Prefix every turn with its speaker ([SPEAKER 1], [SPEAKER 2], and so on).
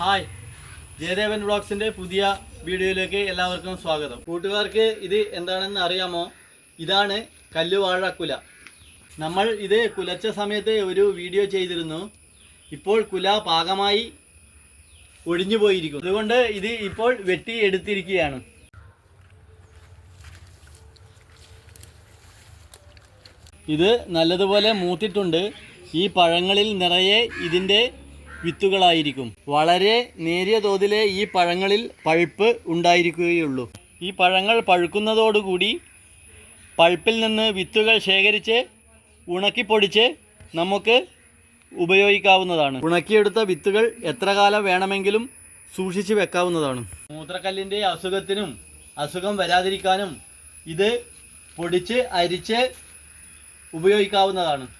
[SPEAKER 1] Hi. Jayadevan വ്ളോഗ്സിന്റെ പുതിയ വീഡിയോയിലേക്ക് എല്ലാവർക്കും സ്വാഗതം. കൂട്ടുകാർക്ക് ഇത് എന്താണെന്ന് അറിയാമോ? ഇതാണ് കല്ലുവാഴ കുല. നമ്മൾ ഇത് കുലച്ച സമയത്ത് ഒരു വീഡിയോ ചെയ്തിരുന്നു. ഇപ്പോൾ കുല പാകമായി ഒഴിഞ്ഞു പോയിരിക്കും അതുകൊണ്ട് ഇത് ഇപ്പോൾ വെട്ടി എടുത്തിരിക്കുകയാണ്. ഇത് നല്ലതുപോലെ മൂത്തിട്ടുണ്ട്. ഈ പഴങ്ങളിൽ നിറയെ ഇതിന്റെ വിത്തുകളായിരിക്കും. വളരെ നേരിയ തോതിലെ ഈ പഴങ്ങളിൽ പഴുപ്പ് ഉണ്ടായിരിക്കുകയുള്ളൂ. ഈ പഴങ്ങൾ പഴുക്കുന്നതോടുകൂടി പഴുപ്പിൽ നിന്ന് വിത്തുകൾ ശേഖരിച്ച് ഉണക്കിപ്പൊടിച്ച് നമുക്ക് ഉപയോഗിക്കാവുന്നതാണ്. ഉണക്കിയെടുത്ത വിത്തുകൾ എത്ര കാലം വേണമെങ്കിലും സൂക്ഷിച്ച് വെക്കാവുന്നതാണ്. മൂത്രക്കല്ലിന്റെ അസുഖത്തിനും അസുഖം വരാതിരിക്കാനും ഇത് പൊടിച്ച് അരിച്ച് ഉപയോഗിക്കാവുന്നതാണ്.